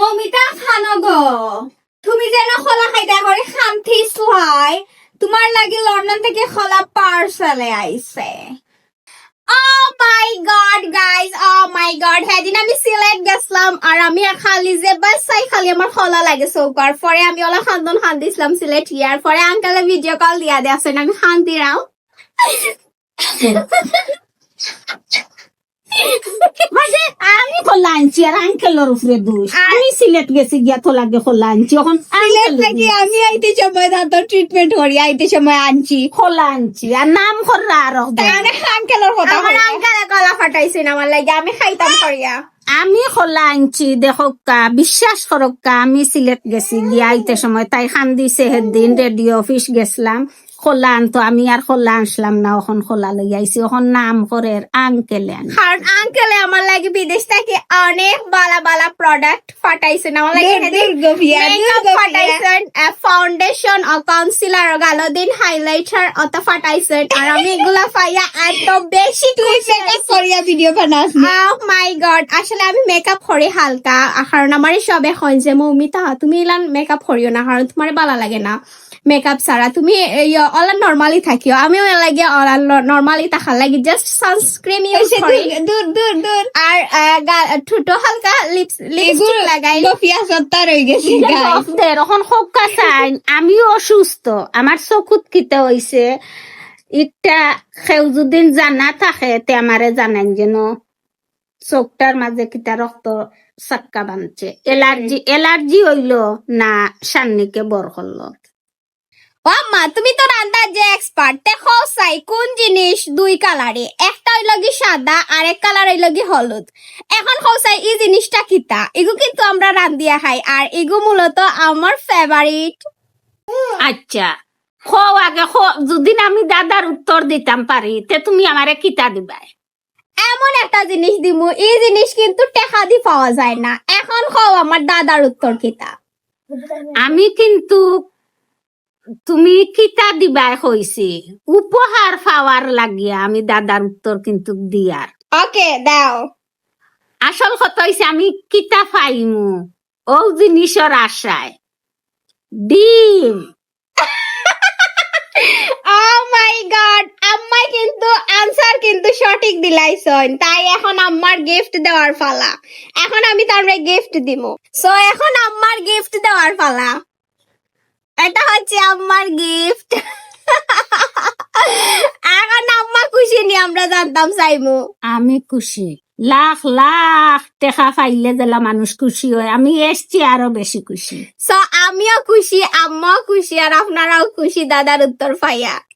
মমিতা খানো গো। তুমি যেন খোলা খাইতা করে শান্তি সুহাই তোমার লাগি লন্ডন থেকে খোলা পার্সেলে আইছে Oh my god, guys oh my god সেদিন আমি সিলেট গেছিলাম আর আমি খালি যে বাস চাই খালি আমার খোলা লাগে চৌকার পরে আমি ওলা খান্দন খান দিছিলাম সিলেট ইয়ার পরে আঙ্কালে ভিডিও কল দিয়া দিয়ে আমি শান্তি রাও আমি খোলা আনছি আর আঙ্কেলর উপরে দোষ। আমি সিলেট গেছি গিয়া তো লাগে খোলা আনছি। এখন সিলেট থেকে আমি আইতে সময় দাঁত ট্রিটমেন্ট করি আইতে সময় আনছি। খোলা আনছি আর নাম কররা আর আঙ্কেলর কথা আমার আঙ্কেলে গলা ফাটাইছেন আমার লাগে আমি খাইতাম করিয়া। আমি খোলা আনছি দেখক কা বিশ্বাস করক কা আমি সিলেট গেছি গিয়া আইতে সময় তাই খান দিছে সেদিন রেডিও অফিস গেছিলাম খোলা আনতো আমি আর খোলা আনছিলাম না এখন খোলা লই আইছি এখন নাম করে আঙ্কেলে কারণ আঙ্কেলে আমার লাগে বিদেশ থেকে অনেক বালা বালা প্রোডাক্ট ফাটাইছেন আমার লাগে ফাটাইছেন ফাউন্ডেশন ও কনসিলার ও গালো দিন হাইলাইটার অত ফাটাইছেন আর আমি এগুলা পাইয়া এত বেশি খুশি করিয়া ভিডিও বানাস my god আসলে আমি মেকআপ করি হালকা কারণ আমার সব এখন যে মৌমিতা তুমি ইলান মেকআপ করিও না কারণ তোমার ভালো লাগে না। মেকআপ ছাড়া তুমি অলা নর্মালি থাকিও আমিও লাগে অলা নর্মালি থাকার লাগে জাস্ট সানস্ক্রিন ইউজ করি দূর দূর দূর আর ঠুটো হালকা লিপস লিপস্টিক লাগাই। গফিয়া সত্তা রয়ে গেছে। দের এখন সকা চাইন আমিও অসুস্থ। আমার চকুত কিতে হইছে ইটা সেউ যদিন জানা থাকে তে আমারে জানাই যেন। চোখটার মাঝে কিতা রক্ত চাক্কা বানছে। এলার্জি এলার্জি হইল না সান্নিকে বর করল ও মা তুমি তো রান্নার যে এক্সপার্ট দেখো চাই কোন জিনিস দুই কালারে একটা হইল কি সাদা আর এক কালার হইল কি হলুদ। এখন হসাই এই জিনিসটা কিতা? এগু কিন্তু আমরা রান্দিয়া খাই আর এগু মূলত আমার ফেভারিট আচ্ছা খো আগে খো যদি আমি দাদার উত্তর দিতাম পারি তে তুমি আমারে কিতা দিবাই এমন একটা জিনিস দিমু এই জিনিস কিন্তু টেকা দি পাওয়া যায় না। এখন খাও আমার দাদার উত্তর কিতা? আমি কিন্তু তুমি কিতা দিবাই হইছি উপহার পাওয়ার লাগিয়া আমি দাদার উত্তর কিন্তু দিয়ার। ওকে দাও। আসল কথা হইছে আমি কিতা পাইমু? ও জিনিসের আশায়। ডিম। আম্মাই কিন্তু আনসার কিন্তু সঠিক তাই এখন আম্মার গিফট দেওয়ার পালা। এখন আমি তার গিফট দিমু। সো এখন আম্মার গিফট দেওয়ার পালা। এটা হচ্ছে আম্মার গিফট এখন আম্মা খুশি নি, আমরা জানতাম চাইমু। আমি খুশি। লাখ লাখ টেকা পাইলে জেলা মানুষ খুশি হয়। আমি এসছি আরও বেশি খুশি। সো আমিও খুশি, আম্মাও খুশি, আর আপনারাও খুশি, দাদার উত্তর পাইয়া।